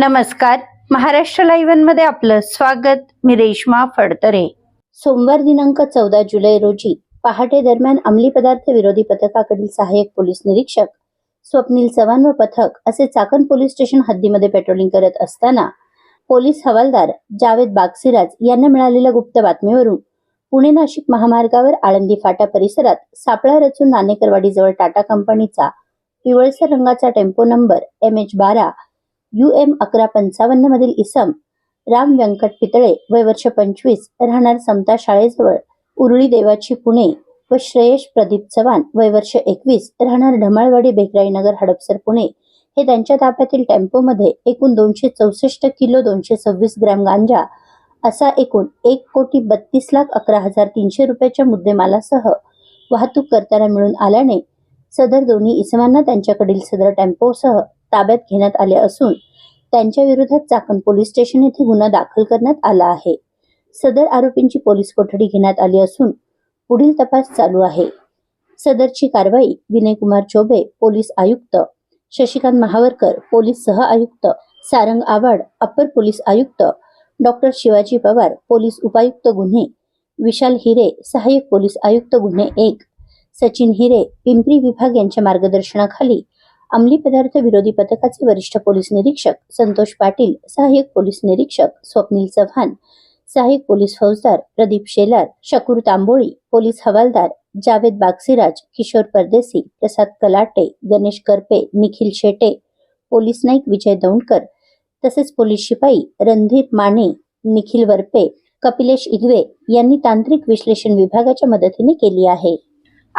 नमस्कार. महाराष्ट्र लाईव्हमध्ये आपलं स्वागत. मी रेश्मा फडतरे. सोमवार दिनांक चौदा जुलै रोजी पहाटे दरम्यान अंमली पदार्थ विरोधी पथकाकडील सहाय्यक पोलीस निरीक्षक स्वप्नील चव्हाण व पथक असे चाकण पोलीस स्टेशन हद्दीमध्ये पेट्रोलिंग करत असताना पोलीस हवालदार जावेद बागसिराज यांना मिळालेल्या गुप्त बातमीवरून पुणे नाशिक महामार्गावर आळंदी फाटा परिसरात सापळा रचून नाणेकरवाडीजवळ टाटा कंपनीचा पिवळसर रंगाचा टेम्पो नंबर एम एच बारा यू एम अकरा पंचावन्न मधील इसम राम व्यंकट पितळे वय वर्ष पंचवीस राहणार समता शाळेजवळ उरळी देवाची पुणे व श्रेयश प्रदीप चव्हाण वय वर्ष एकवीस राहणार ढमाळवाडी बेकराई नगर हडपसर पुणे. हे त्यांच्या ताब्यातील टेम्पोमध्ये एकूण दोनशे चौसष्ट किलो दोनशे सव्वीस ग्रॅम गांजा असा एकूण एक कोटी बत्तीस लाख अकरा हजार तीनशे रुपयाच्या मुद्देमालासह वाहतूक करताना मिळून आल्याने सदर दोन्ही इसमांना त्यांच्याकडील सदर टेम्पोसह ताब्यात घेण्यात आले असून त्यांच्या विरोधात चाकण पोलीस स्टेशन येथे गुन्हा दाखल करण्यात आला आहे. सदर आरोपींची पोलीस कोठडी घेण्यात आली असून पुढील तपास चालू आहे. सदरची कारवाई विनयकुमार चोबे पोलीस आयुक्त शशिकांत महावरकर पोलीस सह आयुक्त सारंग आवाड अप्पर पोलीस आयुक्त डॉक्टर शिवाजी पवार पोलीस उपायुक्त गुन्हे विशाल हिरे सहाय्यक पोलीस आयुक्त गुन्हे एक सचिन हिरे पिंपरी विभाग यांच्या मार्गदर्शनाखाली अंमली पदार्थ विरोधी पथकाचे वरिष्ठ पोलीस निरीक्षक संतोष पाटील सहाय्यक पोलीस निरीक्षक स्वप्नील चव्हाण सहाय्यक पोलीस फौजदार प्रदीप शेलार शकूर तांबोळी पोलीस हवालदार जावेद बागसिराज किशोर परदेसी प्रसाद कलाटे गणेश करपे निखिल शेटे पोलीस नाईक विजय दौंडकर तसेच पोलीस शिपाई रणधीर माने निखिल वरपे कपिलेश इगवे यांनी तांत्रिक विश्लेषण विभागाच्या मदतीने केली आहे.